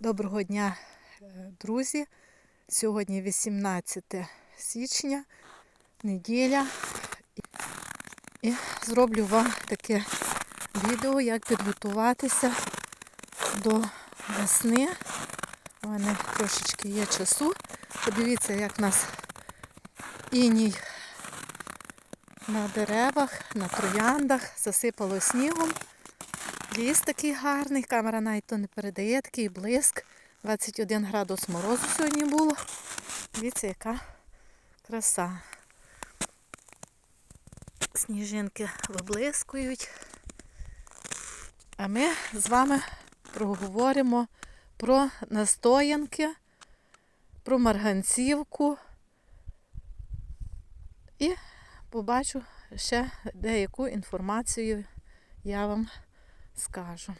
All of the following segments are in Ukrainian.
Доброго дня, е, друзі. Сьогодні 18 січня, неділя. І зроблю вам таке відео, як підготуватися до весни. У мене трошечки є часу. Подивіться, як в нас іній на деревах, на трояндах засипало снігом. Ліс такий гарний, камера навіть то не передає, такий блиск. 21 градус морозу сьогодні було. Дивіться, яка краса. Сніжинки виблискують. А ми з вами проговоримо про настоянки, про марганцівку і побачу ще деяку інформацію я вам скажу.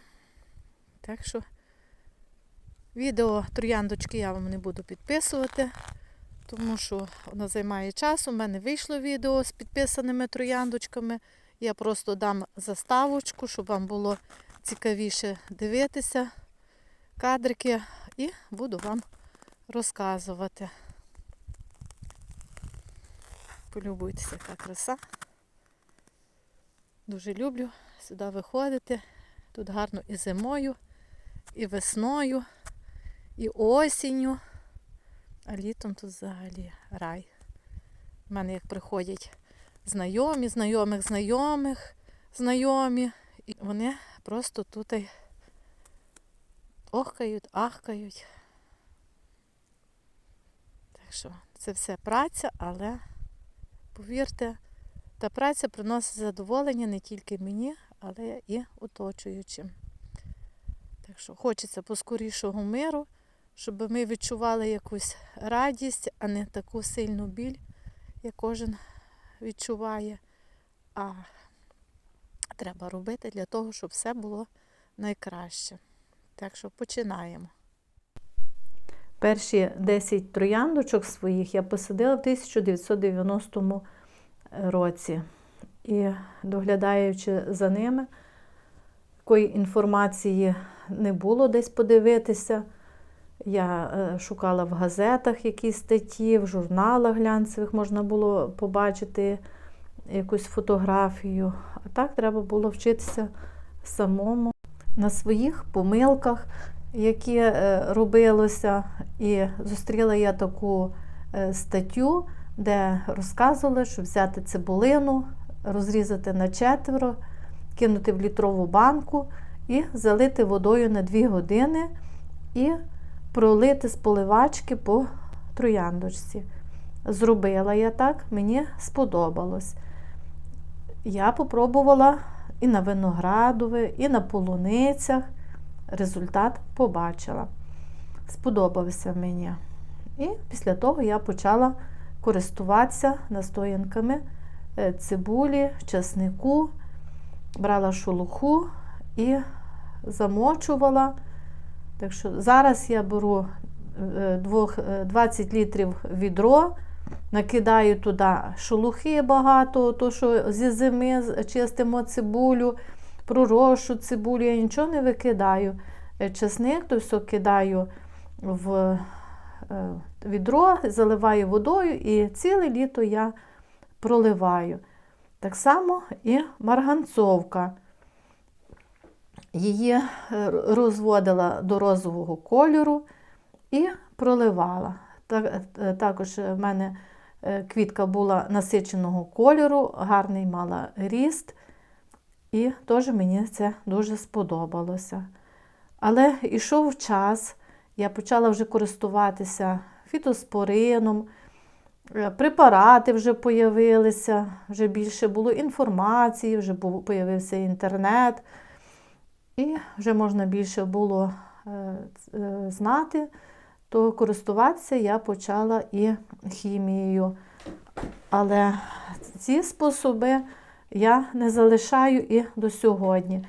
Так що відео трояндочки я вам не буду підписувати, тому що воно займає час. У мене вийшло відео з підписаними трояндочками. Я просто дам заставочку, щоб вам було цікавіше дивитися кадрики і буду вам розказувати. Полюбуйтеся, яка краса. Дуже люблю сюди виходити. Тут гарно і зимою, і весною, і осінню. А літом тут взагалі рай. У мене як приходять знайомі, знайомих, знайомих, знайомі. І вони просто тут охкають, ахкають. Так що це все праця, але повірте, та праця приносить задоволення не тільки мені, але і оточуючим. Так що хочеться поскорішого миру, щоб ми відчували якусь радість, а не таку сильну біль, як кожен відчуває. А треба робити для того, щоб все було найкраще. Так що починаємо. Перші 10 трояндочок своїх я посадила в 1990 році. І доглядаючи за ними, такої інформації не було десь подивитися. Я е, шукала в газетах якісь статті, в журналах глянцевих можна було побачити якусь фотографію. А так треба було вчитися самому на своїх помилках, які е, робилося. І зустріла я таку е, статтю, де розказували, що взяти цибулину, розрізати на четверо, кинути в літрову банку і залити водою на 2 години і пролити з поливачки по трояндочці. Зробила я так, мені сподобалось. Я попробувала і на виноградове, і на полуницях. Результат побачила. Сподобався мені. І після того я почала користуватися настоянками цибулі, часнику, брала шелуху і замочувала. Так що Зараз я беру 20 літрів відро, накидаю туди шелухи багато, то що зі зими чистимо цибулю, пророшу цибулю, я нічого не викидаю. Часник, то все кидаю в відро, заливаю водою і ціле літо я проливаю. Так само і марганцовка. Її е, розводила до розового кольору і проливала. Е, також в мене е, квітка була насиченого кольору, гарний мала ріст, і теж мені це дуже сподобалося. Але йшов час, я почала вже користуватися фітоспорином, Е, препарати вже появилися, вже більше було інформації, вже появився інтернет, і вже можна більше було е, е, знати, то користуватися я почала і хімією. Але ці способи я не залишаю і до сьогодні.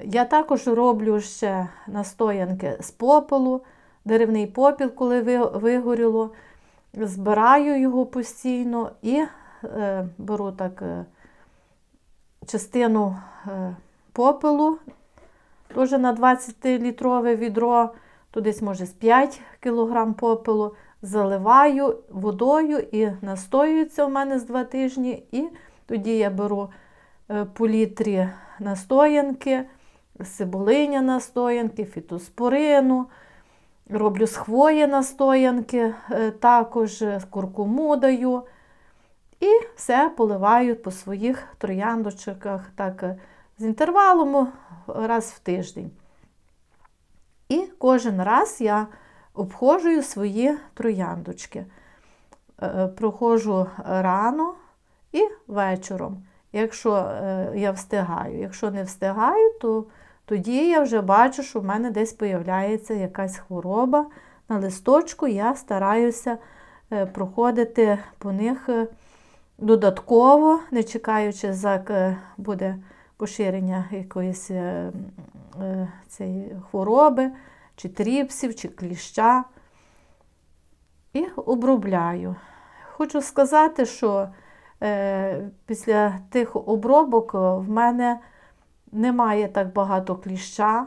Я також роблю ще настоянки з попелу, деревний попіл, коли вигоріло збираю його постійно і е, беру так е, частину е, попелу, теж на 20-літрове відро, то десь може з 5 кг попелу, заливаю водою і настоюється у мене з 2 тижні. І тоді я беру е, по літрі настоянки, цибулиня настоянки, фітоспорину. Роблю з хвої настоянки, е, також е, куркуму даю. І все поливаю по своїх трояндочках так, е, з інтервалом раз в тиждень. І кожен раз я обходжую свої трояндочки. Проходжу рано і вечором, якщо я встигаю. Якщо не встигаю, то тоді я вже бачу, що в мене десь появляється якась хвороба на листочку, я стараюся е, проходити по них е, додатково, не чекаючи, як е, буде поширення якоїсь цієї хвороби, чи тріпсів, чи кліща. І обробляю. Хочу сказати, що після тих обробок в мене немає так багато кліща.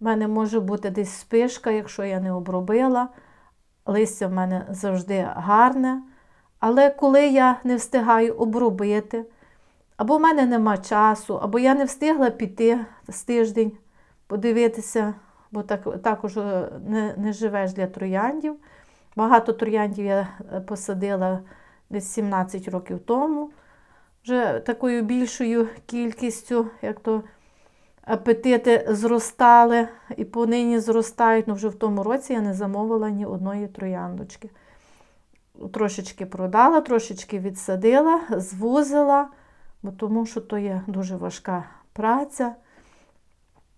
У мене може бути десь спишка, якщо я не обробила. Листя в мене завжди гарне. Але коли я не встигаю обробити, або в мене нема часу, або я не встигла піти з тиждень, подивитися, бо так, також е, не, не живеш для трояндів. Багато трояндів я е, посадила десь 17 років тому вже такою більшою кількістю, як то апетити зростали і понині зростають. Ну, вже в тому році я не замовила ні одної трояндочки. Трошечки продала, трошечки відсадила, звузила, бо тому що то є дуже важка праця.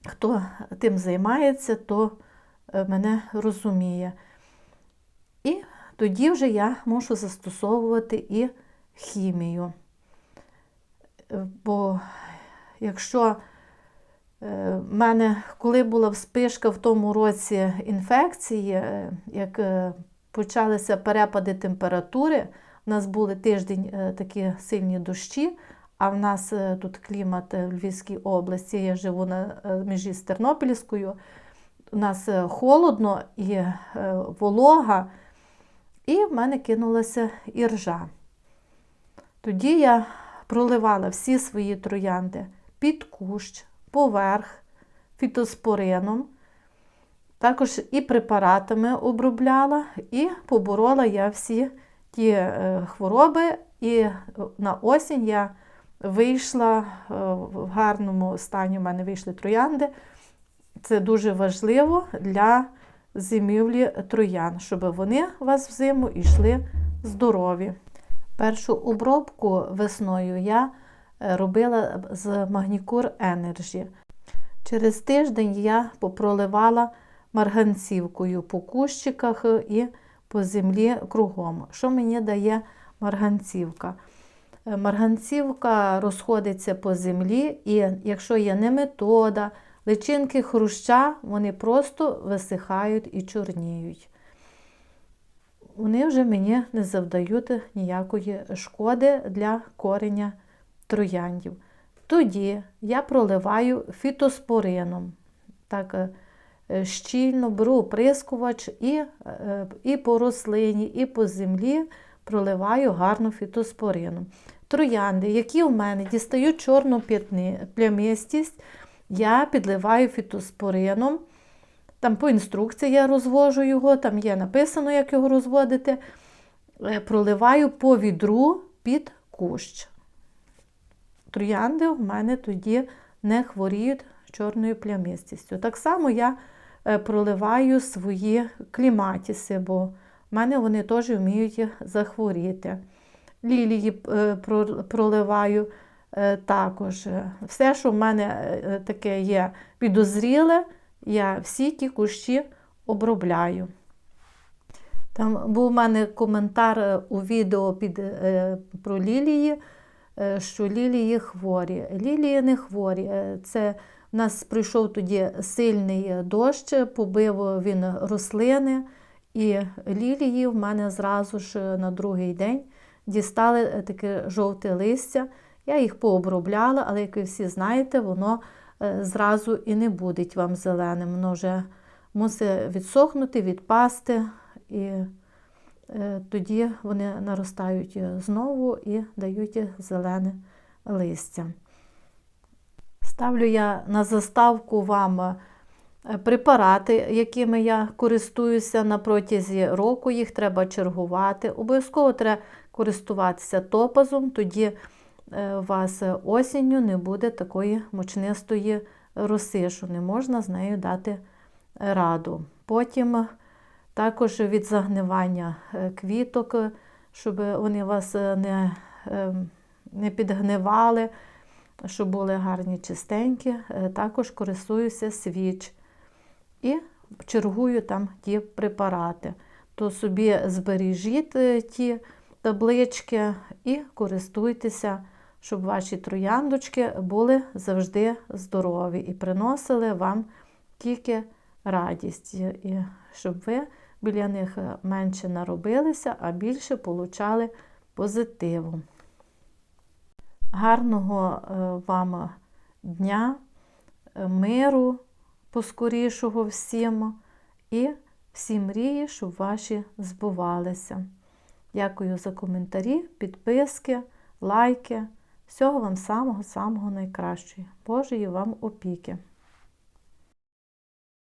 Хто тим займається, то е, мене розуміє. І тоді вже я можу застосовувати і хімію. Бо якщо е, в мене, коли була вспишка в тому році інфекції, е, як е, почалися перепади температури, у нас були тиждень такі сильні дощі, а в нас тут клімат в Львівській області, я живу на межі з Тернопільською, у нас холодно і волога, і в мене кинулася іржа. Тоді я проливала всі свої троянди під кущ, поверх, фітоспорином. Також і препаратами обробляла, і поборола я всі ті е, хвороби, і на осінь я вийшла е, в гарному стані, у мене вийшли троянди. Це дуже важливо для зимівлі троян, щоб вони у вас взиму йшли здорові. Першу обробку весною я е, робила з Магнікур Energy. Через тиждень я попроливала марганцівкою по кущиках і по землі кругом. Що мені дає марганцівка? Е, марганцівка розходиться по землі, і якщо є неметода, личинки хруща, вони просто висихають і чорніють вони вже мені не завдають ніякої шкоди для кореня трояндів. Тоді я проливаю фітоспорином. Так, е, щільно беру оприскувач і е, і по рослині, і по землі проливаю гарно фітоспорином. Троянди, які у мене дістають чорну плямистість, я підливаю фітоспорином. Там по інструкції я розвожу його, там є написано, як його розводити. Е, проливаю по відру під кущ. Троянди в мене тоді не хворіють чорною плямистістю. Так само я е, проливаю свої кліматіси, бо в мене вони теж вміють захворіти. Лілії е, проливаю також. Все, що в мене таке є підозріле, я всі ті кущі обробляю. Там був у мене коментар е, у відео під, е, про лілії, е, що лілії хворі. Лілії не хворі. Це У нас прийшов тоді сильний дощ, побив він рослини, і лілії в мене зразу ж на другий день дістали таке жовте листя. Я їх пообробляла, але, як ви всі знаєте, воно Е, зразу і не буде вам зеленим. Воно вже мусить відсохнути, відпасти, і е, тоді вони наростають знову і дають зелене листя. Ставлю я на заставку вам е, препарати, якими я користуюся на протязі року. Їх треба чергувати. Обов'язково треба користуватися топазом, тоді е, вас осінню не буде такої мучнистої роси, що не можна з нею дати раду. Потім також від загнивання е, квіток, е, щоб вони вас е, не, е, не підгнивали, щоб були гарні чистенькі, е, також користуюся свіч і чергую там ті препарати. То собі збережіть е, ті таблички і користуйтеся, щоб ваші трояндочки були завжди здорові і приносили вам тільки радість, і щоб ви біля них менше наробилися, а більше получали позитиву. Гарного е, вам дня, е, миру поскорішого всім і всі мрії, щоб ваші збувалися. Дякую за коментарі, підписки, лайки. Всього вам самого-самого найкращого. Божої вам опіки!